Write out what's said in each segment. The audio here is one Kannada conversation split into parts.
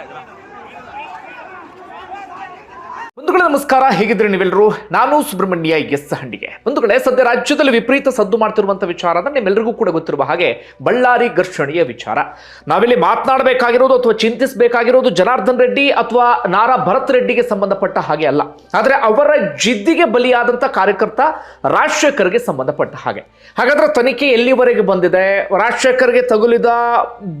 ಬಂಧುಗಳೇ ನಮಸ್ಕಾರ ಹೇಗಿದ್ರೆ ನೀವೆಲ್ಲರೂ? ನಾನು ಸುಬ್ರಹ್ಮಣ್ಯ ಎಸ್ ಹಂಡಿಗೆ ಒಂದು ಕಡೆ ಸದ್ಯ ರಾಜ್ಯದಲ್ಲಿ ವಿಪರೀತ ಸದ್ದು ಮಾಡ್ತಿರುವಂತಹ ವಿಚಾರ ಅಂದ್ರೆ ನಿಮ್ಮೆಲ್ಲರಿಗೂ ಕೂಡ ಗೊತ್ತಿರುವ ಹಾಗೆ ಬಳ್ಳಾರಿ ಘರ್ಷಣೆಯ ವಿಚಾರ. ನಾವಿಲ್ಲಿ ಮಾತನಾಡಬೇಕಾಗಿರೋದು ಅಥವಾ ಚಿಂತಿಸಬೇಕಾಗಿರೋದು ಜನಾರ್ದನ್ ರೆಡ್ಡಿ ಅಥವಾ ನಾರಾ ಭರತ್ ರೆಡ್ಡಿಗೆ ಸಂಬಂಧಪಟ್ಟ ಹಾಗೆ ಅಲ್ಲ. ಆದ್ರೆ ಅವರ ಜಿದ್ದಿಗೆ ಬಲಿಯಾದಂತಹ ಕಾರ್ಯಕರ್ತ ರಾಜಶೇಖರ್ಗೆ ಸಂಬಂಧಪಟ್ಟ ಹಾಗೆ. ಹಾಗಾದ್ರೆ ತನಿಖೆ ಎಲ್ಲಿವರೆಗೆ ಬಂದಿದೆ? ರಾಜಶೇಖರ್ಗೆ ತಗುಲಿದ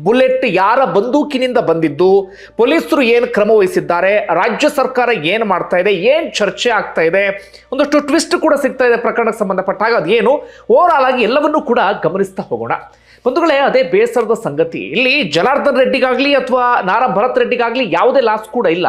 ಬುಲೆಟ್ ಯಾರ ಬಂದೂಕಿನಿಂದ ಬಂದಿದ್ದು? ಪೊಲೀಸರು ಏನು ಕ್ರಮ ವಹಿಸಿದ್ದಾರೆ? ರಾಜ್ಯ ಸರ್ಕಾರ ಏನು ಮಾಡ್ತಾ ಇದೆ? ಏನು ಚರ್ಚೆ ಆಗ್ತಾ ಇದೆ? ಒಂದಷ್ಟು ಟ್ವಿಸ್ಟ್ ಕೂಡ ಸಿಗ್ತಾ ಇದೆ ಪ್ರಕರಣಕ್ಕೆ ಸಂಬಂಧಪಟ್ಟಾಗ ಅದೇನು? ಓವರ್ ಆಗಿ ಎಲ್ಲವನ್ನೂ ಕೂಡ ಗಮನಿಸ್ತಾ ಹೋಗೋಣ. ಬಂಧುಗಳೇ, ಅದೇ ಬೇಸರದ ಸಂಗತಿ. ಇಲ್ಲಿ ಜನಾರ್ದನ್ ರೆಡ್ಡಿಗಾಗ್ಲಿ ಅಥವಾ ನಾರಾ ಭರತ್ ರೆಡ್ಡಿಗಾಗ್ಲಿ ಯಾವುದೇ ಲಾಸ್ ಕೂಡ ಇಲ್ಲ.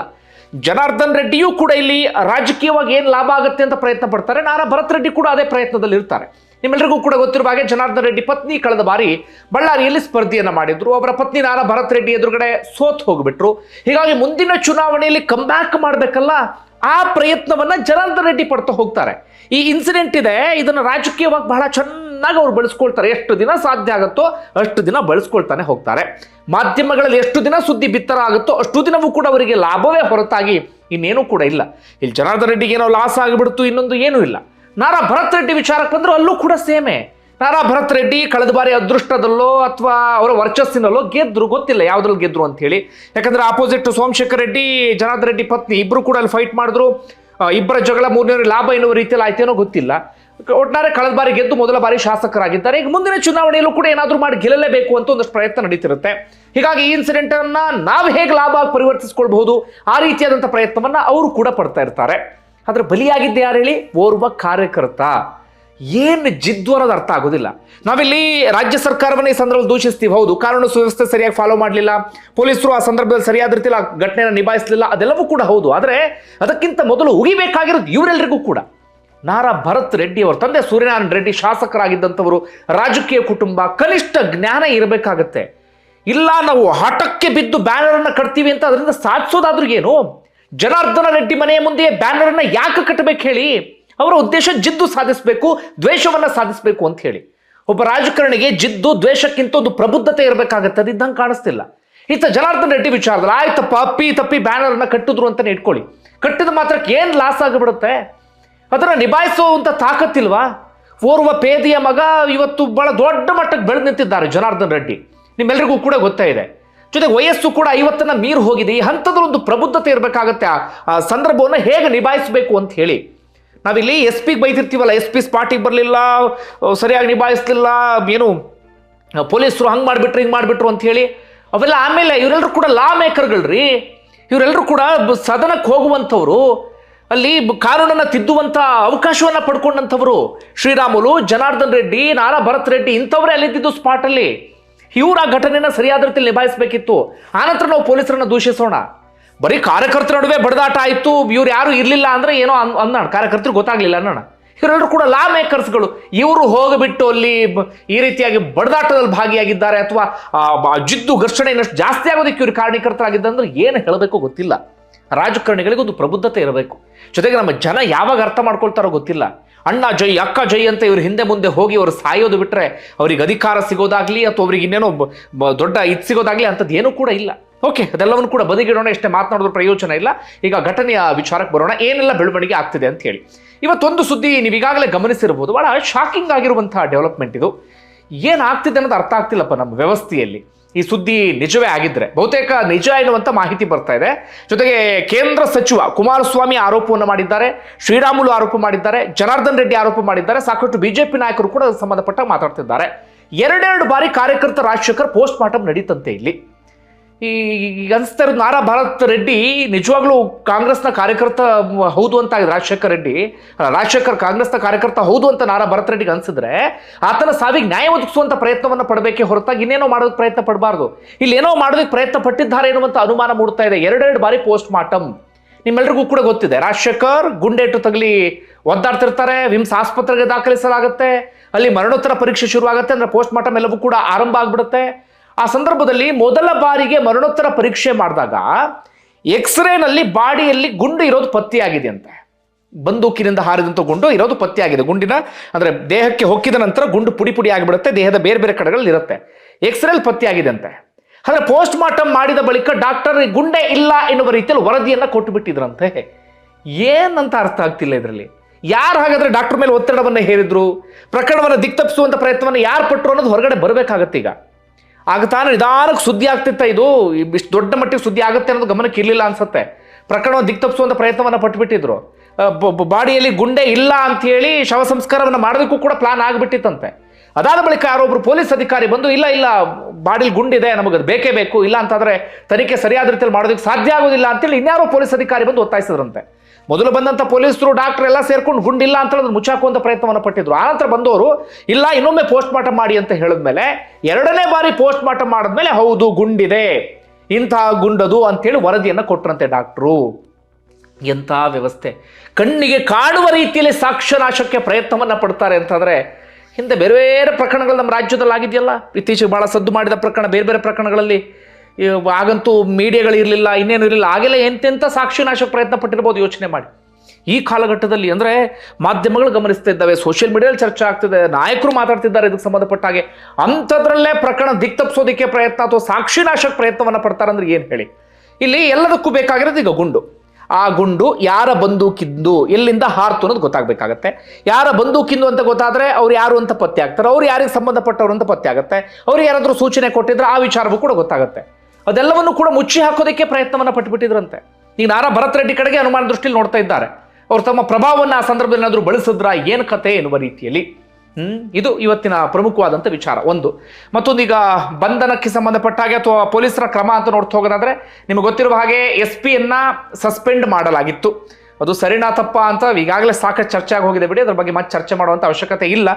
ಜನಾರ್ದನ್ ರೆಡ್ಡಿಯೂ ಕೂಡ ಇಲ್ಲಿ ರಾಜಕೀಯವಾಗಿ ಏನು ಲಾಭ ಆಗುತ್ತೆ ಅಂತ ಪ್ರಯತ್ನ ಪಡ್ತಾರೆ. ನಾರಾ ಭರತ್ ರೆಡ್ಡಿ ಕೂಡ ಅದೇ ಪ್ರಯತ್ನದಲ್ಲಿ ಇರ್ತಾರೆ. ನಿಮ್ಮೆಲ್ಲರಿಗೂ ಕೂಡ ಗೊತ್ತಿರುವ ಹಾಗೆ ಜನಾರ್ದನ್ ರೆಡ್ಡಿ ಪತ್ನಿ ಕಳೆದ ಬಾರಿ ಬಳ್ಳಾರಿಯಲ್ಲಿ ಸ್ಪರ್ಧೆಯನ್ನು ಮಾಡಿದ್ರು. ಅವರ ಪತ್ನಿ ನಾರಾ ಭರತ್ ರೆಡ್ಡಿ ಎದುರುಗಡೆ ಸೋತ್ ಹೋಗ್ಬಿಟ್ರು. ಹೀಗಾಗಿ ಮುಂದಿನ ಚುನಾವಣೆಯಲ್ಲಿ ಕಂಬ್ಯಾಕ್ ಮಾಡಬೇಕಲ್ಲ? ಆ ಪ್ರಯತ್ನವನ್ನ ಜನಾರ್ದನ್ ರೆಡ್ಡಿ ಪಡ್ತಾ ಹೋಗ್ತಾರೆ. ಈ ಇನ್ಸಿಡೆಂಟ್ ಇದೆ, ಇದನ್ನ ರಾಜಕೀಯವಾಗಿ ಬಹಳ ಚೆನ್ನಾಗಿ ಅವ್ರು ಬಳಸ್ಕೊಳ್ತಾರೆ. ಎಷ್ಟು ದಿನ ಸಾಧ್ಯ ಆಗುತ್ತೋ ಅಷ್ಟು ದಿನ ಬಳಸ್ಕೊಳ್ತಾನೆ ಹೋಗ್ತಾರೆ. ಮಾಧ್ಯಮಗಳಲ್ಲಿ ಎಷ್ಟು ದಿನ ಸುದ್ದಿ ಬಿತ್ತರ ಆಗುತ್ತೋ ಅಷ್ಟು ದಿನವೂ ಕೂಡ ಅವರಿಗೆ ಲಾಭವೇ ಹೊರತಾಗಿ ಇನ್ನೇನು ಕೂಡ ಇಲ್ಲ. ಇಲ್ಲಿ ಜನಾರ್ದನ್ ರೆಡ್ಡಿಗೆ ಏನೋ ಲಾಸ್ ಆಗಿಬಿಡ್ತು, ಇನ್ನೊಂದು ಏನೂ ಇಲ್ಲ. ನಾರಾ ಭರತ್ ರೆಡ್ಡಿ ವಿಚಾರಕ್ಕೆ ಬಂದರೂ ಅಲ್ಲೂ ಕೂಡ ಸೇಮೆ. ನಾರಾ ಭರತ್ ರೆಡ್ಡಿ ಕಳೆದ ಬಾರಿ ಅದೃಷ್ಟದಲ್ಲೋ ಅಥವಾ ಅವರ ವರ್ಚಸ್ಸಿನಲ್ಲೋ ಗೆದ್ರು ಗೊತ್ತಿಲ್ಲ, ಯಾವ್ದ್ರಲ್ಲಿ ಗೆದ್ರು ಅಂತ ಹೇಳಿ. ಯಾಕಂದ್ರೆ ಆಪೋಸಿಟ್ ಸೋಮಶೇಖರ್ ರೆಡ್ಡಿ ಜನಾರ್ದ ರೆಡ್ಡಿ ಪತ್ನಿ ಇಬ್ರು ಕೂಡ ಅಲ್ಲಿ ಫೈಟ್ ಮಾಡಿದ್ರು. ಇಬ್ಬರ ಜಗಳ ಮೂರನೇ ಲಾಭ ಎನ್ನುವ ರೀತಿಯಲ್ಲಿ ಆಯ್ತೇನೋ ಗೊತ್ತಿಲ್ಲ. ಒಟ್ಟಾರೆ ಕಳೆದ ಬಾರಿ ಗೆದ್ದು ಮೊದಲ ಬಾರಿ ಶಾಸಕರಾಗಿದ್ದಾರೆ. ಈಗ ಮುಂದಿನ ಚುನಾವಣೆಯಲ್ಲೂ ಕೂಡ ಏನಾದರೂ ಮಾಡಿ ಗೆಲ್ಲಲೇಬೇಕು ಅಂತ ಒಂದಷ್ಟು ಪ್ರಯತ್ನ ನಡೀತಿರುತ್ತೆ. ಹೀಗಾಗಿ ಈ ಇನ್ಸಿಡೆಂಟ್ ಅನ್ನ ನಾವು ಹೇಗೆ ಲಾಭ ಪರಿವರ್ತಿಸ್ಕೊಳ್ಬಹುದು, ಆ ರೀತಿಯಾದಂಥ ಪ್ರಯತ್ನವನ್ನ ಅವರು ಕೂಡ ಪಡ್ತಾ ಇರ್ತಾರೆ. ಆದ್ರೆ ಬಲಿಯಾಗಿದ್ದೆ ಯಾರು ಹೇಳಿ? ಓರ್ವ ಕಾರ್ಯಕರ್ತ. ಏನು ಜಿದ್ದು ಅನ್ನೋದು ಅರ್ಥ ಆಗೋದಿಲ್ಲ. ನಾವಿಲ್ಲಿ ರಾಜ್ಯ ಸರ್ಕಾರವನ್ನ ಈ ಸಂದರ್ಭದಲ್ಲಿ ದೂಷಿಸ್ತೀವಿ. ಹೌದು, ಕಾನೂನು ಸುವ್ಯವಸ್ಥೆ ಸರಿಯಾಗಿ ಫಾಲೋ ಮಾಡಲಿಲ್ಲ. ಪೊಲೀಸರು ಆ ಸಂದರ್ಭದಲ್ಲಿ ಸರಿಯಾದ ರೀತಿಯಲ್ಲಿ ಆ ಘಟನೆಯನ್ನು ನಿಭಾಯಿಸಲಿಲ್ಲ. ಅದೆಲ್ಲವೂ ಕೂಡ ಹೌದು. ಆದರೆ ಅದಕ್ಕಿಂತ ಮೊದಲು ಉಗಿಬೇಕಾಗಿರೋದು ಇವರೆಲ್ಲರಿಗೂ ಕೂಡ. ನಾರಾ ಭರತ್ ರೆಡ್ಡಿ ಅವರ ತಂದೆ ಸೂರ್ಯನಾರಾಯಣ ರೆಡ್ಡಿ ಶಾಸಕರಾಗಿದ್ದಂಥವರು, ರಾಜಕೀಯ ಕುಟುಂಬ, ಕನಿಷ್ಠ ಜ್ಞಾನ ಇರಬೇಕಾಗತ್ತೆ. ಇಲ್ಲ, ನಾವು ಹಠಕ್ಕೆ ಬಿದ್ದು ಬ್ಯಾನರ್ ಅನ್ನ ಕಟ್ತೀವಿ ಅಂತ ಅದರಿಂದ ಸಾಧಿಸೋದಾದ್ರೂ ಏನು? ಜನಾರ್ದನ ರೆಡ್ಡಿ ಮನೆಯ ಮುಂದೆ ಬ್ಯಾನರ್ ಅನ್ನ ಯಾಕೆ ಕಟ್ಟಬೇಕು ಹೇಳಿ? ಅವರ ಉದ್ದೇಶ ಜಿದ್ದು ಸಾಧಿಸಬೇಕು, ದ್ವೇಷವನ್ನ ಸಾಧಿಸಬೇಕು ಅಂತ ಹೇಳಿ. ಒಬ್ಬ ರಾಜಕಾರಣಿಗೆ ಜಿದ್ದು, ದ್ವೇಷಕ್ಕಿಂತ ಒಂದು ಪ್ರಬುದ್ಧತೆ ಇರಬೇಕಾಗತ್ತೆ, ಅದು ಇದ್ದಂಗೆ ಕಾಣಿಸ್ತಿಲ್ಲ. ಈತ ಜನಾರ್ದನ್ ರೆಡ್ಡಿ ವಿಚಾರದಲ್ಲಿ, ಆಯ್ತಪ್ಪ, ಅಪ್ಪಿ, ತಪ್ಪಿ ಬ್ಯಾನರ್ ಅನ್ನ ಕಟ್ಟಿದ್ರು ಅಂತಲೇ ಇಟ್ಕೊಳ್ಳಿ. ಕಟ್ಟಿದ ಮಾತ್ರಕ್ಕೆ ಏನು ಲಾಸ್ ಆಗಿಬಿಡುತ್ತೆ? ಅದನ್ನು ನಿಭಾಯಿಸುವಂತ ತಾಕತ್ತಿಲ್ವಾ? ಓರ್ವ ಪೇದಿಯ ಮಗ ಇವತ್ತು ಬಹಳ ದೊಡ್ಡ ಮಟ್ಟಕ್ಕೆ ಬೆಳೆದು ನಿಂತಿದ್ದಾರೆ ಜನಾರ್ದನ್ ರೆಡ್ಡಿ. ನಿಮ್ಮೆಲ್ಲರಿಗೂ ಕೂಡ ಗೊತ್ತೇ ಇದೆ. ಜೊತೆಗೆ ವಯಸ್ಸು ಕೂಡ ಐವತ್ತನ್ನ ಮೀರು ಹೋಗಿದೆ. ಈ ಹಂತದ ಒಂದು ಪ್ರಬುದ್ಧತೆ ಇರಬೇಕಾಗತ್ತೆ. ಆ ಸಂದರ್ಭವನ್ನು ಹೇಗೆ ನಿಭಾಯಿಸಬೇಕು ಅಂತ ಹೇಳಿ. ನಾವಿಲ್ಲಿ ಎಸ್ ಪಿಗೆ ಬೈತಿರ್ತೀವಲ್ಲ ಎಸ್ ಪಿ ಸ್ಪಾಟಿಗೆ ಬರಲಿಲ್ಲ ಸರಿಯಾಗಿ ನಿಭಾಯಿಸ್ಲಿಲ್ಲ, ಏನು ಪೊಲೀಸರು ಹಂಗೆ ಮಾಡಿಬಿಟ್ರು, ಹಿಂಗೆ ಮಾಡಿಬಿಟ್ರು ಅಂತ ಹೇಳಿ, ಅವೆಲ್ಲ ಆಮೇಲೆ ಇವರೆಲ್ಲರೂ ಕೂಡ ಲಾ ಮೇಕರ್ಗಳ್ರಿ ಇವರೆಲ್ಲರೂ ಕೂಡ ಸದನಕ್ಕೆ ಹೋಗುವಂಥವ್ರು, ಅಲ್ಲಿ ಕಾನೂನನ್ನು ತಿದ್ದುವಂಥ ಅವಕಾಶವನ್ನು ಅವಕಾಶವನ್ನ ಪಡ್ಕೊಂಡಂಥವ್ರು. ಶ್ರೀರಾಮುಲು, ಜನಾರ್ದನ್ ರೆಡ್ಡಿ, ನಾರಾ ಭರತ್ ರೆಡ್ಡಿ ಇಂಥವರೇ ಅಲ್ಲಿದ್ದಿದ್ದು ಸ್ಪಾಟಲ್ಲಿ ಇವರು ಆ ಘಟನೆಯನ್ನು ಸರಿಯಾದ ರೀತಿಯಲ್ಲಿ ನಿಭಾಯಿಸಬೇಕಿತ್ತು. ಆನಂತರ ನಾವು ಪೊಲೀಸರನ್ನು ದೂಷಿಸೋಣ. ಬರೀ ಕಾರ್ಯಕರ್ತರ ನಡುವೆ ಬಡದಾಟ ಆಯಿತು, ಇವ್ರು ಯಾರು ಇರಲಿಲ್ಲ ಅಂದ್ರೆ ಏನೋ ಅನ್, ಅನ್ನೋಣ. ಕಾರ್ಯಕರ್ತರು ಗೊತ್ತಾಗಲಿಲ್ಲ ಅನ್ನೋಣ. ಇವರೆಲ್ಲರೂ ಕೂಡ ಲಾ ಮೇಕರ್ಸ್ಗಳು ಇವರು ಹೋಗಿಬಿಟ್ಟು ಅಲ್ಲಿ ಈ ರೀತಿಯಾಗಿ ಬಡದಾಟದಲ್ಲಿ ಭಾಗಿಯಾಗಿದ್ದಾರೆ ಅಥವಾ ಜಿದ್ದು ಘರ್ಷಣೆ ಇನ್ನಷ್ಟು ಜಾಸ್ತಿ ಆಗೋದಕ್ಕೆ ಇವರು ಕಾರಣೀಕರ್ತರಾಗಿದ್ದಂದ್ರೆ ಏನು ಹೇಳಬೇಕು ಗೊತ್ತಿಲ್ಲ. ರಾಜಕಾರಣಿಗಳಿಗೆ ಒಂದು ಪ್ರಬುದ್ಧತೆ ಇರಬೇಕು. ಜೊತೆಗೆ ನಮ್ಮ ಜನ ಯಾವಾಗ ಅರ್ಥ ಮಾಡ್ಕೊಳ್ತಾರೋ ಗೊತ್ತಿಲ್ಲ. ಅಣ್ಣ ಜೈ, ಅಕ್ಕ ಜೈ ಅಂತ ಇವ್ರ ಹಿಂದೆ ಮುಂದೆ ಹೋಗಿ ಅವರು ಸಾಯೋದು ಬಿಟ್ಟರೆ ಅವ್ರಿಗೆ ಅಧಿಕಾರ ಸಿಗೋದಾಗ್ಲಿ ಅಥವಾ ಅವ್ರಿಗೆ ಇನ್ನೇನೋ ದೊಡ್ಡ ಇದು ಸಿಗೋದಾಗ್ಲಿ ಅಂಥದ್ದು ಏನೂ ಕೂಡ ಇಲ್ಲ. ಓಕೆ ಅದೆಲ್ಲವನ್ನು ಕೂಡ ಬದಿಗಿಡೋಣ, ಎಷ್ಟೇ ಮಾತನಾಡೋದ್ರ ಪ್ರಯೋಜನ ಇಲ್ಲ. ಈಗ ಘಟನೆಯ ವಿಚಾರಕ್ಕೆ ಬರೋಣ. ಏನೆಲ್ಲ ಬೆಳವಣಿಗೆ ಆಗ್ತಿದೆ ಅಂತ ಹೇಳಿ. ಇವತ್ತೊಂದು ಸುದ್ದಿ ನೀವು ಈಗಾಗಲೇ ಗಮನಿಸಿರ್ಬೋದು ಬಹಳ ಶಾಕಿಂಗ್ ಆಗಿರುವಂತಹ ಡೆವಲಪ್ಮೆಂಟ್ ಇದು. ಏನಾಗ್ತಿದೆ ಅನ್ನೋದು ಅರ್ಥ ಆಗ್ತಿಲ್ಲಪ್ಪ ನಮ್ಮ ವ್ಯವಸ್ಥೆಯಲ್ಲಿ. ಈ ಸುದ್ದಿ ನಿಜವೇ ಆಗಿದ್ರೆ. ಬಹುತೇಕ ನಿಜ ಎನ್ನುವಂಥ ಮಾಹಿತಿ ಬರ್ತಾ ಇದೆ. ಜೊತೆಗೆ ಕೇಂದ್ರ ಸಚಿವ ಕುಮಾರಸ್ವಾಮಿ ಆರೋಪವನ್ನು ಮಾಡಿದ್ದಾರೆ. ಶ್ರೀರಾಮುಲು ಆರೋಪ ಮಾಡಿದ್ದಾರೆ. ಜನಾರ್ದನ್ ರೆಡ್ಡಿ ಆರೋಪ ಮಾಡಿದ್ದಾರೆ. ಸಾಕಷ್ಟು ಬಿಜೆಪಿ ನಾಯಕರು ಕೂಡ ಸಂಬಂಧಪಟ್ಟ ಮಾತಾಡ್ತಿದ್ದಾರೆ. ಎರಡೆರಡು ಬಾರಿ ಕಾರ್ಯಕರ್ತ ರಾಜಶೇಖರ್ ಪೋಸ್ಟ್ ಮಾರ್ಟಮ್ ನಡೀತಂತೆ ಇಲ್ಲಿ. ಈ ಈಗ ಅನಿಸ್ತಾ ಇರೋದು ನಾರಾ ಭಾರತ್ ರೆಡ್ಡಿ ನಿಜವಾಗ್ಲೂ ಕಾಂಗ್ರೆಸ್ನ ಕಾರ್ಯಕರ್ತ ಹೌದು ಅಂತ ರಾಜಶೇಖರ್ ರೆಡ್ಡಿ. ರಾಜಶೇಖರ್ ಕಾಂಗ್ರೆಸ್ನ ಕಾರ್ಯಕರ್ತ ಹೌದು ಅಂತ ನಾರಾ ಭರತ್ ರೆಡ್ಡಿಗೆ ಅನ್ಸಿದ್ರೆ ಆತನ ಸಾವಿಗೆ ನ್ಯಾಯ ಒದಗಿಸುವಂತ ಪ್ರಯತ್ನವನ್ನು ಪಡಬೇಕೆ ಹೊರತಾಗಿ ಇನ್ನೇನೋ ಮಾಡೋದಕ್ಕೆ ಪ್ರಯತ್ನ ಪಡಬಾರ್ದು. ಇಲ್ಲಿ ಮಾಡೋದಕ್ಕೆ ಪ್ರಯತ್ನ ಪಟ್ಟಿದ್ದಾರೆ ಎನ್ನುವಂತ ಅನುಮಾನ ಮೂಡ್ತಾ ಇದೆ. ಎರಡೆರಡು ಬಾರಿ ಪೋಸ್ಟ್ ಮಾರ್ಟಮ್ ನಿಮ್ಮೆಲ್ರಿಗೂ ಕೂಡ ಗೊತ್ತಿದೆ. ರಾಜಶೇಖರ್ ಗುಂಡೇಟು ತಗಲಿ ಒದ್ದಾಡ್ತಿರ್ತಾರೆ. ವಿಮ್ಸ್ ಆಸ್ಪತ್ರೆಗೆ ದಾಖಲಿಸಲಾಗುತ್ತೆ. ಅಲ್ಲಿ ಮರಣೋತ್ತರ ಪರೀಕ್ಷೆ ಶುರುವಾಗುತ್ತೆ ಅಂದ್ರೆ ಪೋಸ್ಟ್ ಮಾರ್ಟಮ್ ಎಲ್ಲವೂ ಕೂಡ ಆರಂಭ ಆಗ್ಬಿಡುತ್ತೆ. ಆ ಸಂದರ್ಭದಲ್ಲಿ ಮೊದಲ ಬಾರಿಗೆ ಮರಣೋತ್ತರ ಪರೀಕ್ಷೆ ಮಾಡಿದಾಗ ಎಕ್ಸ್ರೇನಲ್ಲಿ ಬಾಡಿಯಲ್ಲಿ ಗುಂಡು ಇರೋದು ಪತ್ತೆಯಾಗಿದೆ ಅಂತೆ ಬಂದೂಕಿನಿಂದ ಹಾರಿದಂಥ ಗುಂಡು ಇರೋದು ಪತ್ತೆಯಾಗಿದೆ. ಗುಂಡಿನ ಅಂದರೆ ದೇಹಕ್ಕೆ ಹೊಕ್ಕಿದ ನಂತರ ಗುಂಡು ಪುಡಿ ಪುಡಿ ಆಗಿಬಿಡುತ್ತೆ, ದೇಹದ ಬೇರೆ ಬೇರೆ ಕಡೆಗಳಲ್ಲಿ ಇರುತ್ತೆ. ಎಕ್ಸ್ರೇಲಿ ಪತ್ತೆಯಾಗಿದೆ ಅಂತೆ ಆದರೆ ಪೋಸ್ಟ್ ಮಾರ್ಟಮ್ ಮಾಡಿದ ಬಳಿಕ ಡಾಕ್ಟರ್, ಗುಂಡೆ ಇಲ್ಲ ಎನ್ನುವ ರೀತಿಯಲ್ಲಿ ವರದಿಯನ್ನು ಕೊಟ್ಟು ಬಿಟ್ಟಿದ್ರಂತೆ. ಏನಂತ ಅರ್ಥ ಆಗ್ತಿಲ್ಲ ಇದರಲ್ಲಿ. ಯಾರು ಹಾಗಾದರೆ ಡಾಕ್ಟರ್ ಮೇಲೆ ಒತ್ತಡವನ್ನು ಹೇರಿದ್ರು? ಪ್ರಕರಣವನ್ನು ದಿಕ್ತಪ್ಪಿಸುವಂಥ ಪ್ರಯತ್ನವನ್ನು ಯಾರು ಪಟ್ಟರು ಅನ್ನೋದು ಹೊರಗಡೆ ಬರಬೇಕಾಗತ್ತೆ ಈಗ. ಆಗ ತಾನು ನಿಧಾನಕ್ಕೆ ಸುದ್ದಿ ಆಗ್ತಿತ್ತ ಇದು. ಇಷ್ಟು ದೊಡ್ಡ ಮಟ್ಟಿಗೆ ಸುದ್ದಿ ಆಗುತ್ತೆ ಅನ್ನೋದು ಗಮನಕ್ಕೆ ಇರಲಿಲ್ಲ ಅನ್ಸುತ್ತೆ. ಪ್ರಕರಣ ದಿಕ್ತಪ್ಪಿಸುವಂತ ಪ್ರಯತ್ನವನ್ನು ಪಟ್ಟುಬಿಟ್ಟಿದ್ರು ಬಾಡಿಯಲ್ಲಿ ಗುಂಡೆ ಇಲ್ಲ ಅಂತ ಹೇಳಿ ಶವ ಸಂಸ್ಕಾರವನ್ನು ಮಾಡೋದಕ್ಕೂ ಕೂಡ ಪ್ಲಾನ್ ಆಗಿಬಿಟ್ಟಿತ್ತಂತೆ. ಅದಾದ ಬಳಿಕ ಯಾರೊಬ್ರು ಪೊಲೀಸ್ ಅಧಿಕಾರಿ ಬಂದು, ಇಲ್ಲ ಇಲ್ಲ, ಬಾಡಿಲಿ ಗುಂಡಿದೆ, ನಮಗೆ ಅದು ಬೇಕೇ ಬೇಕು, ಇಲ್ಲ ಅಂತಂದರೆ ತನಿಖೆ ಸರಿಯಾದ ರೀತಿಯಲ್ಲಿ ಮಾಡೋದಕ್ಕೆ ಸಾಧ್ಯ ಆಗೋದಿಲ್ಲ ಅಂತೇಳಿ ಇನ್ಯಾರೋ ಪೊಲೀಸ್ ಅಧಿಕಾರಿ ಬಂದು ಒತ್ತಾಯಿಸಿದ್ರಂತೆ. ಮೊದಲು ಬಂದಂಥ ಪೊಲೀಸರು ಡಾಕ್ಟರ್ ಎಲ್ಲ ಸೇರ್ಕೊಂಡು ಗುಂಡಿಲ್ಲ ಅಂತ ಹೇಳಿ ಮುಚ್ಚಾಕುವಂಥ ಪ್ರಯತ್ನವನ್ನು ಪಟ್ಟಿದ್ರು. ಆನಂತರ ಬಂದವರು, ಇಲ್ಲ, ಇನ್ನೊಮ್ಮೆ ಪೋಸ್ಟ್ ಮಾರ್ಟಮ್ ಮಾಡಿ ಅಂತ ಹೇಳಿದ್ಮೇಲೆ, ಎರಡನೇ ಬಾರಿ ಪೋಸ್ಟ್ ಮಾರ್ಟಮ್ ಮಾಡಿದ್ಮೇಲೆ ಹೌದು, ಗುಂಡಿದೆ. ಇಂತಹ ಗುಂಡದು ಅಂತೇಳಿ ವರದಿಯನ್ನು ಕೊಟ್ಟರಂತೆ ಡಾಕ್ಟ್ರು ಎಂಥ ವ್ಯವಸ್ಥೆ. ಕಣ್ಣಿಗೆ ಕಾಣುವ ರೀತಿಯಲ್ಲಿ ಸಾಕ್ಷ್ಯನಾಶಕ್ಕೆ ಪ್ರಯತ್ನವನ್ನು ಪಡ್ತಾರೆ ಅಂತಂದರೆ, ಹಿಂದೆ ಬೇರೆ ಬೇರೆ ಪ್ರಕರಣಗಳು ನಮ್ಮ ರಾಜ್ಯದಲ್ಲಿ ಆಗಿದೆಯಲ್ಲ ಇತ್ತೀಚೆಗೆ ಭಾಳ ಸದ್ದು ಮಾಡಿದ ಪ್ರಕರಣ, ಬೇರೆ ಬೇರೆ ಪ್ರಕರಣಗಳಲ್ಲಿ. ಆಗಂತೂ ಮೀಡಿಯಾಗಳು ಇರಲಿಲ್ಲ ಇನ್ನೇನು ಇರಲಿಲ್ಲ, ಆಗೆಲ್ಲ, ಎಂತೆಂಥ ಸಾಕ್ಷ್ಯನಾಶಕ್ಕೆ ಪ್ರಯತ್ನ ಪಟ್ಟಿರ್ಬೋದು ಯೋಚನೆ ಮಾಡಿ. ಈ ಕಾಲಘಟ್ಟದಲ್ಲಿ ಅಂದರೆ ಮಾಧ್ಯಮಗಳು ಗಮನಿಸ್ತಾ ಇದ್ದಾವೆ ಸೋಷಿಯಲ್ ಮೀಡಿಯಾದಲ್ಲಿ ಚರ್ಚೆ ಆಗ್ತಿದೆ, ನಾಯಕರು ಮಾತಾಡ್ತಿದ್ದಾರೆ ಇದಕ್ಕೆ ಸಂಬಂಧಪಟ್ಟ ಹಾಗೆ. ಅಂಥದ್ರಲ್ಲೇ ಪ್ರಕರಣ ದಿಕ್ತಪ್ಪಿಸೋದಕ್ಕೆ ಪ್ರಯತ್ನ ಅಥವಾ ಸಾಕ್ಷಿನಾಶಕ ಪ್ರಯತ್ನವನ್ನು ಪಡ್ತಾರೆ ಅಂದ್ರೆ ಏನು ಹೇಳಿ. ಇಲ್ಲಿ ಎಲ್ಲದಕ್ಕೂ ಬೇಕಾಗಿರೋದು ಈಗ ಗುಂಡು. ಆ ಗುಂಡು ಯಾರ ಬಂದೂಕಿದ್ದು ಎಲ್ಲಿಂದ ಹಾರ್ತು ಅನ್ನೋದು ಗೊತ್ತಾಗಬೇಕಾಗತ್ತೆ. ಯಾರ ಬಂದೂಕಿಂದು ಅಂತ ಗೊತ್ತಾದರೆ ಅವ್ರು ಯಾರು ಅಂತ ಪತ್ತೆ ಆಗ್ತಾರೆ. ಅವ್ರು ಯಾರಿಗೆ ಸಂಬಂಧಪಟ್ಟವರು ಅಂತ ಪತ್ತೆ ಆಗುತ್ತೆ. ಅವ್ರು ಯಾರಾದರೂ ಸೂಚನೆ ಕೊಟ್ಟಿದ್ರೆ ಆ ವಿಚಾರವೂ ಕೂಡ ಗೊತ್ತಾಗುತ್ತೆ. ಅದೆಲ್ಲವನ್ನು ಕೂಡ ಮುಚ್ಚಿ ಹಾಕೋದಕ್ಕೆ ಪ್ರಯತ್ನವನ್ನು ಪಟ್ಟುಬಿಟ್ಟಿದ್ರಂತೆ ಈಗ ನಾರಾ ಭರತ್ ರೆಡ್ಡಿ ಕಡೆಗೆ ಅನುಮಾನ ದೃಷ್ಟಿಯಲ್ಲಿ ನೋಡ್ತಾ ಇದ್ದಾರೆ. ಅವರು ತಮ್ಮ ಪ್ರಭಾವವನ್ನು ಆ ಸಂದರ್ಭದಲ್ಲಿ ಏನಾದರೂ ಬಳಸಿದ್ರ, ಏನು ಕತೆ ಎನ್ನುವ ರೀತಿಯಲ್ಲಿ? ಹ್ಮ್, ಇದು ಇವತ್ತಿನ ಪ್ರಮುಖವಾದಂಥ ವಿಚಾರ, ಒಂದು. ಮತ್ತೊಂದು ಈಗ ಬಂಧನಕ್ಕೆ ಸಂಬಂಧಪಟ್ಟ ಹಾಗೆ ಅಥವಾ ಪೊಲೀಸರ ಕ್ರಮ ಅಂತ ನೋಡ್ತಾ ಹೋಗೋದಾದ್ರೆ, ನಿಮಗೆ ಗೊತ್ತಿರುವ ಹಾಗೆ ಎಸ್ ಪಿಯನ್ನ ಸಸ್ಪೆಂಡ್ ಮಾಡಲಾಗಿತ್ತು. ಅದು ಸರಿನಾ ತಪ್ಪ ಅಂತ ಈಗಾಗಲೇ ಸಾಕಷ್ಟು ಚರ್ಚೆ ಆಗಿ ಹೋಗಿದೆ ಬಿಡಿ, ಅದ್ರ ಬಗ್ಗೆ ಮತ್ತೆ ಚರ್ಚೆ ಮಾಡುವಂಥ ಅವಶ್ಯಕತೆ ಇಲ್ಲ.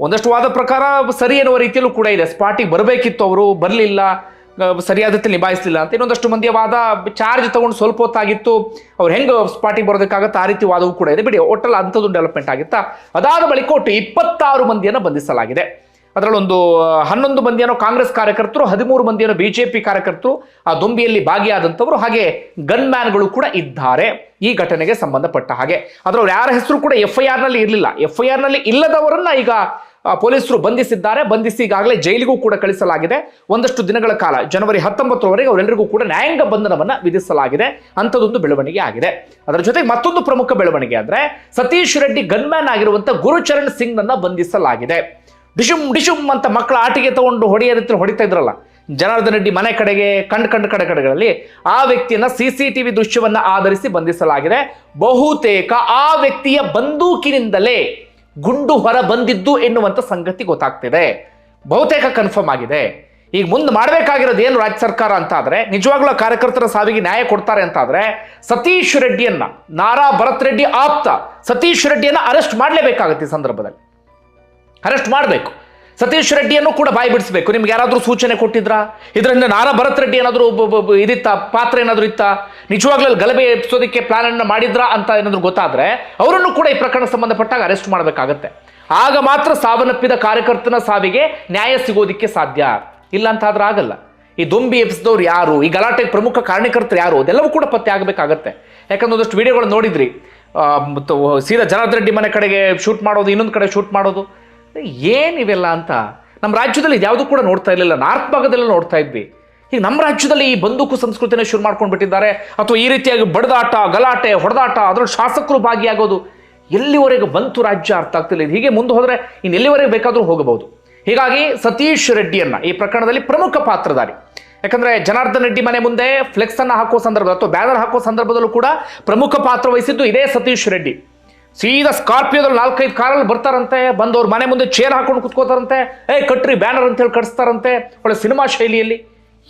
ಒಂದಷ್ಟು ವಾದ ಪ್ರಕಾರ ಸರಿ ಎನ್ನುವ ರೀತಿಯಲ್ಲೂ ಕೂಡ ಇದೆ. ಸ್ಪಾಟಿಗೆ ಬರಬೇಕಿತ್ತು ಅವರು, ಬರಲಿಲ್ಲ. ಸರಿಯಾದ ರೀತಿಯಲ್ಲಿ ನಿಭಾಯಿಸಲಿಲ್ಲ. ಅಂತ ಇನ್ನೊಂದಷ್ಟು ಮಂದಿಯ ವಾದ ಚಾರ್ಜ್ ತಗೊಂಡು ಸ್ವಲ್ಪ ಹೊತ್ತಾಗಿತ್ತು. ಅವ್ರು ಹೆಂಗೆ ಸ್ಪಾಟಿಗೆ ಬರೋದಕ್ಕಾಗತ್ತೆ ಆ ರೀತಿ ವಾದವೂ ಕೂಡ ಇದೆ. ಬಿಡಿ ಒಟ್ಟಲ್ಲಿ ಅಂಥದ್ದು ಡೆವಲಪ್ಮೆಂಟ್ ಆಗಿತ್ತಾ? ಅದಾದ ಬಳಿಕ ಒಟ್ಟು ಇಪ್ಪತ್ತಾರು ಮಂದಿಯನ್ನು ಬಂಧಿಸಲಾಗಿದೆ. ಅದರಲ್ಲೊಂದು ಹನ್ನೊಂದು ಮಂದಿಯನ್ನು ಕಾಂಗ್ರೆಸ್ ಕಾರ್ಯಕರ್ತರು, ಹದಿಮೂರು ಮಂದಿಯನ್ನು ಬಿಜೆಪಿ ಕಾರ್ಯಕರ್ತರು, ಆ ದೊಂಬಿಯಲ್ಲಿ ಭಾಗಿಯಾದಂಥವರು ಹಾಗೆ ಗನ್ ಮ್ಯಾನ್ಗಳು ಕೂಡ ಇದ್ದಾರೆ. ಈ ಘಟನೆಗೆ ಸಂಬಂಧಪಟ್ಟ ಹಾಗೆ. ಅದರವ್ರು ಯಾರ ಹೆಸರು ಕೂಡ ಎಫ್ ಐ ಆರ್ನಲ್ಲಿ ಇರಲಿಲ್ಲ. ಎಫ್ ಐ ಆರ್ನಲ್ಲಿ ಇಲ್ಲದವರನ್ನ ಈಗ ಪೊಲೀಸರು ಬಂಧಿಸಿದ್ದಾರೆ. ಬಂಧಿಸಿ ಈಗಾಗಲೇ ಜೈಲಿಗೂ ಕೂಡ ಕಳಿಸಲಾಗಿದೆ. ಒಂದಷ್ಟು ದಿನಗಳ ಕಾಲ, ಜನವರಿ ಹತ್ತೊಂಬತ್ತರವರೆಗೆ ಅವರೆಲ್ಲರಿಗೂ ಕೂಡ ನ್ಯಾಯಾಂಗ ಬಂಧನವನ್ನ ವಿಧಿಸಲಾಗಿದೆ. ಅಂಥದ್ದೊಂದು ಬೆಳವಣಿಗೆ ಆಗಿದೆ. ಅದರ ಜೊತೆಗೆ ಮತ್ತೊಂದು ಪ್ರಮುಖ ಬೆಳವಣಿಗೆ ಅಂದ್ರೆ, ಸತೀಶ್ ರೆಡ್ಡಿ ಗನ್ಮ್ಯಾನ್ ಆಗಿರುವಂಥ ಗುರುಚರಣ್ ಸಿಂಗ್ ನನ್ನ ಬಂಧಿಸಲಾಗಿದೆ. ಡಿಶುಮ್ ಡಿಶುಮ್ ಅಂತ ಮಕ್ಕಳ ಆಟಿಗೆ ತಗೊಂಡು ಹೊಡೆಯ ರೀತಿ ಹೊಡಿತಾ ಇದ್ರಲ್ಲ, ಜನಾರ್ದನ್ ರೆಡ್ಡಿ ಮನೆ ಕಡೆಗೆ, ಕಂಡು ಕಂಡು ಕಡೆ ಕಡೆಗಳಲ್ಲಿ ಆ ವ್ಯಕ್ತಿಯನ್ನ ಸಿ ಸಿ ಟಿವಿ ದೃಶ್ಯವನ್ನ ಆಧರಿಸಿ ಬಂಧಿಸಲಾಗಿದೆ. ಬಹುತೇಕ ಆ ವ್ಯಕ್ತಿಯ ಬಂದೂಕಿನಿಂದಲೇ ಗುಂಡು ಹೊರ ಬಂದಿದ್ದು ಎನ್ನುವಂಥ ಸಂಗತಿ ಗೊತ್ತಾಗ್ತಿದೆ. ಬಹುತೇಕ ಕನ್ಫರ್ಮ್ ಆಗಿದೆ. ಈಗ ಮುಂದೆ ಮಾಡಬೇಕಾಗಿರೋದು ಏನು ರಾಜ್ಯ ಸರ್ಕಾರ ಅಂತ ಆದರೆ ನಿಜವಾಗ್ಲೂ ಕಾರ್ಯಕರ್ತರ ಸಾವಿಗೆ ನ್ಯಾಯ ಕೊಡ್ತಾರೆ ಅಂತ ಆದರೆ ಸತೀಶ್ ರೆಡ್ಡಿಯನ್ನ ನಾರಾ ಭರತ್ ರೆಡ್ಡಿ ಆಪ್ತ ಸತೀಶ್ ರೆಡ್ಡಿಯನ್ನ ಅರೆಸ್ಟ್ ಮಾಡಲೇಬೇಕಾಗುತ್ತೆ ಈ ಸಂದರ್ಭದಲ್ಲಿ. ಅರೆಸ್ಟ್ ಮಾಡಬೇಕು. ಸತೀಶ್ ರೆಡ್ಡಿಯನ್ನು ಕೂಡ ಬಾಯಿ ಬಿಡಿಸಬೇಕು. ನಿಮ್ಗೆ ಯಾರಾದರೂ ಸೂಚನೆ ಕೊಟ್ಟಿದ್ರಾ? ಇದರಿಂದ ನಾರಾ ಭರತ್ ರೆಡ್ಡಿ ಏನಾದರೂ ಇದಿತ್ತ? ಪಾತ್ರ ಏನಾದರೂ ಇತ್ತ? ನಿಜವಾಗ್ಲೂ ಗಲಭೆ ಎಬ್ಸೋದಕ್ಕೆ ಪ್ಲಾನ್ ಅನ್ನು ಮಾಡಿದ್ರಾ ಅಂತ ಏನಾದರೂ ಗೊತ್ತಾದ್ರೆ ಅವರನ್ನು ಕೂಡ ಈ ಪ್ರಕರಣ ಸಂಬಂಧಪಟ್ಟಾಗ ಅರೆಸ್ಟ್ ಮಾಡಬೇಕಾಗತ್ತೆ. ಆಗ ಮಾತ್ರ ಸಾವನ್ನಪ್ಪಿದ ಕಾರ್ಯಕರ್ತನ ಸಾವಿಗೆ ನ್ಯಾಯ ಸಿಗೋದಿಕ್ಕೆ ಸಾಧ್ಯ. ಇಲ್ಲ ಅಂತ ಆದ್ರೆ ಆಗಲ್ಲ. ಈ ದೊಂಬಿ ಎಬ್ಸಿದವ್ರು ಯಾರು? ಈ ಗಲಾಟೆಗೆ ಪ್ರಮುಖ ಕಾರಣಕರ್ತರು ಯಾರು? ಅದೆಲ್ಲವೂ ಕೂಡ ಪತ್ತೆ ಆಗಬೇಕಾಗತ್ತೆ. ಯಾಕಂದ್ರೆ ಒಂದಷ್ಟು ವಿಡಿಯೋಗಳು ನೋಡಿದ್ರಿ. ಸೀದಾ ಜನಾರ್ದನ್ ರೆಡ್ಡಿ ಮನೆ ಕಡೆಗೆ ಶೂಟ್ ಮಾಡೋದು, ಇನ್ನೊಂದು ಕಡೆ ಶೂಟ್ ಮಾಡೋದು. ಏನಿವೆಲ್ಲ ಅಂತ? ನಮ್ಮ ರಾಜ್ಯದಲ್ಲಿ ಇದ್ಯಾವುದು ಕೂಡ ನೋಡ್ತಾ ಇರಲಿಲ್ಲ. ನಾರ್ತ್ ಭಾಗದಲ್ಲೇ ನೋಡ್ತಾ ಇದ್ವಿ. ಈಗ ನಮ್ಮ ರಾಜ್ಯದಲ್ಲಿ ಈ ಬಂದೂಕು ಸಂಸ್ಕೃತಿನ ಶುರು ಮಾಡ್ಕೊಂಡು ಬಿಟ್ಟಿದ್ದಾರೆ. ಅಥವಾ ಈ ರೀತಿಯಾಗಿ ಬಡದಾಟ, ಗಲಾಟೆ, ಹೊಡೆದಾಟ, ಅದರಲ್ಲಿ ಶಾಸಕರು ಭಾಗಿಯಾಗೋದು ಎಲ್ಲಿವರೆಗೂ ಬಂತು ರಾಜ್ಯ ಅರ್ಥ ಆಗ್ತಿಲ್ಲ. ಹೀಗೆ ಮುಂದೆ ಹೋದರೆ ಇನ್ನು ಎಲ್ಲಿವರೆಗೆ ಬೇಕಾದರೂ ಹೋಗಬಹುದು. ಹೀಗಾಗಿ ಸತೀಶ್ ರೆಡ್ಡಿಯನ್ನು ಈ ಪ್ರಕರಣದಲ್ಲಿ ಪ್ರಮುಖ ಪಾತ್ರಧಾರಿ. ಯಾಕಂದರೆ ಜನಾರ್ದನ್ ರೆಡ್ಡಿ ಮನೆ ಮುಂದೆ ಫ್ಲೆಕ್ಸನ್ನು ಹಾಕುವ ಹಾಕೋ ಸಂದರ್ಭ ಅಥವಾ ಬ್ಯಾನರ್ ಹಾಕೋ ಸಂದರ್ಭದಲ್ಲೂ ಕೂಡ ಪ್ರಮುಖ ಪಾತ್ರ ವಹಿಸಿದ್ದು ಇದೇ ಸತೀಶ್ ರೆಡ್ಡಿ. ಸೀದಾ ಸ್ಕಾರ್ಪಿಯೋದಲ್ಲಿ ನಾಲ್ಕೈದು ಕಾರಲ್ಲಿ ಬರ್ತಾರಂತೆ ಬಂದು ಅವ್ರ ಮನೆ ಮುಂದೆ ಚೇರ್ ಹಾಕೊಂಡು ಕುತ್ಕೋತಾರಂತೆ, ಏ, ಕಟ್ರಿ ಬ್ಯಾನರ್ ಅಂತ ಹೇಳಿ ಕಟ್ಸ್ತಾರಂತೆ, ಒಳ್ಳೆ ಸಿನಿಮಾ ಶೈಲಿಯಲ್ಲಿ.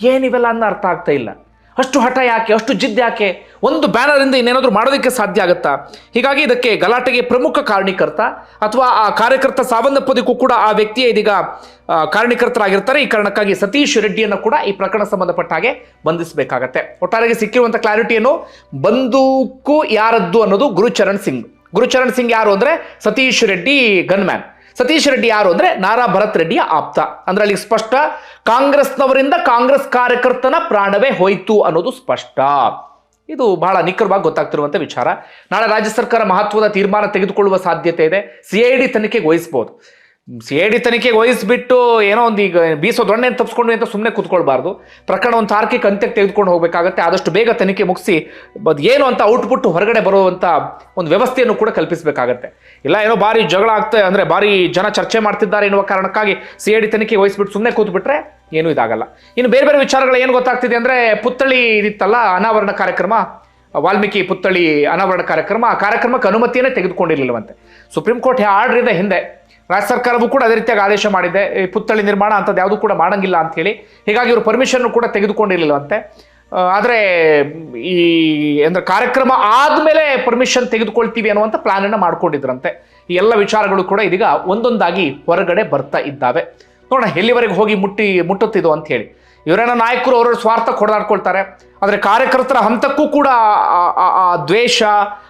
ಏನಿವೆಲ್ಲ ಅನ್ನೋ ಅರ್ಥ ಆಗ್ತಾ ಇಲ್ಲ. ಅಷ್ಟು ಹಠ ಯಾಕೆ, ಅಷ್ಟು ಜಿದ್ದು ಯಾಕೆ? ಒಂದು ಬ್ಯಾನರಿಂದ ಇನ್ನೇನಾದರೂ ಮಾಡೋದಕ್ಕೆ ಸಾಧ್ಯ ಆಗುತ್ತಾ? ಹೀಗಾಗಿ ಇದಕ್ಕೆ ಗಲಾಟೆಗೆ ಪ್ರಮುಖ ಕಾರಣೀಕರ್ತ ಅಥವಾ ಆ ಕಾರ್ಯಕರ್ತ ಸಾವನ್ನಪ್ಪದಕ್ಕೂ ಕೂಡ ಆ ವ್ಯಕ್ತಿಯೇ ಇದೀಗ ಕಾರಣೀಕರ್ತರಾಗಿರ್ತಾರೆ. ಈ ಕಾರಣಕ್ಕಾಗಿ ಸತೀಶ್ ರೆಡ್ಡಿಯನ್ನು ಕೂಡ ಈ ಪ್ರಕರಣ ಸಂಬಂಧಪಟ್ಟ ಹಾಗೆ ಬಂಧಿಸಬೇಕಾಗತ್ತೆ. ಒಟ್ಟಾರೆಗೆ ಸಿಕ್ಕಿರುವಂಥ ಕ್ಲಾರಿಟಿಯನ್ನು ಬಂದೂಕು ಯಾರದ್ದು ಅನ್ನೋದು ಗುರುಚರಣ್ ಸಿಂಗ್. ಗುರುಚರಣ್ ಸಿಂಗ್ ಯಾರು ಅಂದ್ರೆ ಸತೀಶ್ ರೆಡ್ಡಿ ಗನ್ಮ್ಯಾನ್. ಸತೀಶ್ ರೆಡ್ಡಿ ಯಾರು ಅಂದ್ರೆ ನಾರಾ ಭರತ್ ರೆಡ್ಡಿಯ ಆಪ್ತ. ಅಂದ್ರೆ ಅಲ್ಲಿ ಸ್ಪಷ್ಟ, ಕಾಂಗ್ರೆಸ್ನವರಿಂದ ಕಾಂಗ್ರೆಸ್ ಕಾರ್ಯಕರ್ತನ ಪ್ರಾಣವೇ ಹೋಯ್ತು ಅನ್ನೋದು ಸ್ಪಷ್ಟ. ಇದು ಬಹಳ ನಿಖರವಾಗಿ ಗೊತ್ತಾಗ್ತಿರುವಂಥ ವಿಚಾರ. ನಾಳೆ ರಾಜ್ಯ ಸರ್ಕಾರ ಮಹತ್ವದ ತೀರ್ಮಾನ ತೆಗೆದುಕೊಳ್ಳುವ ಸಾಧ್ಯತೆ ಇದೆ. ಸಿಐಡಿ ತನಿಖೆಗೆ ವಹಿಸಬಹುದು ಸಿಐಡಿ ತನಿಖೆಗೆ ವಹಿಸ್ಬಿಟ್ಟು ಏನೋ ಒಂದು ಈಗ ಬೀಸೋ ದೊಣ್ಣೆ ತಪ್ಪಿಸ್ಕೊಂಡು ಅಂತ ಸುಮ್ಮನೆ ಕೂತ್ಕೊಳ್ಬಾರ್ದು. ಪ್ರಕರಣ ಒಂದು ತಾರ್ಕಿಕ ಅಂತ್ಯಕ್ಕೆ ತೆಗೆದುಕೊಂಡು ಹೋಗಬೇಕಾಗತ್ತೆ. ಆದಷ್ಟು ಬೇಗ ತನಿಖೆ ಮುಗಿಸಿ ಏನು ಅಂತ ಔಟ್ಪುಟ್ ಹೊರಗಡೆ ಬರುವಂಥ ಒಂದು ವ್ಯವಸ್ಥೆಯನ್ನು ಕೂಡ ಕಲ್ಪಿಸಬೇಕಾಗತ್ತೆ. ಇಲ್ಲ, ಏನೋ ಭಾರಿ ಜಗಳ ಆಗ್ತಾ ಅಂದರೆ ಭಾರಿ ಜನ ಚರ್ಚೆ ಮಾಡ್ತಿದ್ದಾರೆ ಎನ್ನುವ ಕಾರಣಕ್ಕಾಗಿ ಸಿ ಐ ಡಿ ತನಿಖೆ ವಹಿಸ್ಬಿಟ್ಟು ಸುಮ್ಮನೆ ಕೂತ್ಬಿಟ್ರೆ ಏನೂ ಇದಾಗಲ್ಲ. ಇನ್ನು ಬೇರೆ ಬೇರೆ ವಿಚಾರಗಳು ಏನು ಗೊತ್ತಾಗ್ತಿದೆ ಅಂದರೆ ಪುತ್ಥಳಿ ಇದಿತ್ತಲ್ಲ, ಅನಾವರಣ ಕಾರ್ಯಕ್ರಮ? ವಾಲ್ಮೀಕಿ ಪುತ್ಥಳಿ ಅನಾವರಣ ಕಾರ್ಯಕ್ರಮ, ಆ ಕಾರ್ಯಕ್ರಮಕ್ಕೆ ಅನುಮತಿಯನ್ನೇ ತೆಗೆದುಕೊಂಡಿರಲಿಲ್ಲವಂತೆ. ಸುಪ್ರೀಂ ಕೋರ್ಟ್ ಆರ್ಡರ್ ಇದೆ ಹಿಂದೆ ರಾಜ್ಯ ಸರ್ಕಾರವೂ ಕೂಡ ಅದೇ ರೀತಿಯಾಗಿ ಆದೇಶ ಮಾಡಿದೆ. ಈ ಪುತ್ಥಳಿ ನಿರ್ಮಾಣ ಅಂಥದ್ದು ಯಾವುದೂ ಕೂಡ ಮಾಡಂಗಿಲ್ಲ ಅಂತ ಹೇಳಿ. ಹೀಗಾಗಿ ಇವರು ಪರ್ಮಿಷನ್ ಕೂಡ ತೆಗೆದುಕೊಂಡಿರಲಿಲ್ಲವಂತೆ. ಆದರೆ ಈ ಅಂದ್ರೆ ಕಾರ್ಯಕ್ರಮ ಆದಮೇಲೆ ಪರ್ಮಿಷನ್ ತೆಗೆದುಕೊಳ್ತೀವಿ ಅನ್ನುವಂಥ ಪ್ಲಾನನ್ನು ಮಾಡಿಕೊಂಡಿದ್ರಂತೆ. ಈ ಎಲ್ಲ ವಿಚಾರಗಳು ಕೂಡ ಇದೀಗ ಒಂದೊಂದಾಗಿ ಹೊರಗಡೆ ಬರ್ತಾ ಇದ್ದಾವೆ. ನೋಡೋಣ, ಎಲ್ಲಿವರೆಗೆ ಹೋಗಿ ಮುಟ್ಟಿ ಮುಟ್ಟುತ್ತಿದ್ದು ಅಂತ ಹೇಳಿ. ಇವರೇನೋ ನಾಯಕರು ಅವರ ಸ್ವಾರ್ಥ ಹೊಡೆದಾಡ್ಕೊಳ್ತಾರೆ ಆದರೆ ಕಾರ್ಯಕರ್ತರ ಹಂತಕ್ಕೂ ಕೂಡ ಆ ದ್ವೇಷ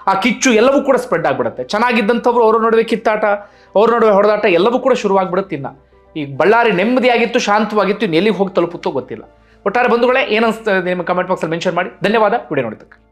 ಆ ಕಿಚ್ಚು ಎಲ್ಲವೂ ಕೂಡ ಸ್ಪ್ರೆಡ್ ಆಗಿಬಿಡುತ್ತೆ. ಚೆನ್ನಾಗಿದ್ದಂಥವ್ರು ಅವರ ನಡುವೆ ಕಿತ್ತಾಟ, ಅವ್ರ ನಡುವೆ ಹೊಡೆದಾಟ ಎಲ್ಲವೂ ಕೂಡ ಶುರುವಾಗ್ಬಿಡುತ್ತೆ ಇನ್ನ. ಈ ಬಳ್ಳಾರಿ ನೆಮ್ಮದಿಯಾಗಿತ್ತು, ಶಾಂತವಾಗಿತ್ತು, ಇನ್ನು ಎಲ್ಲಿಗೆ ಹೋಗಿ ತಲುಪುತ್ತೋ ಗೊತ್ತಿಲ್ಲ. ಒಟ್ಟಾರೆ ಬಂಧುಗಳೇ ಏನನ್ಸ್ತದೆ ನಿಮ್ಮ ಕಮೆಂಟ್ ಬಾಕ್ಸಲ್ಲಿ ಮೆನ್ಷನ್ ಮಾಡಿ. ಧನ್ಯವಾದ. ವಿಡಿಯೋ ನೋಡಿದ್ದಕ್ಕೆ.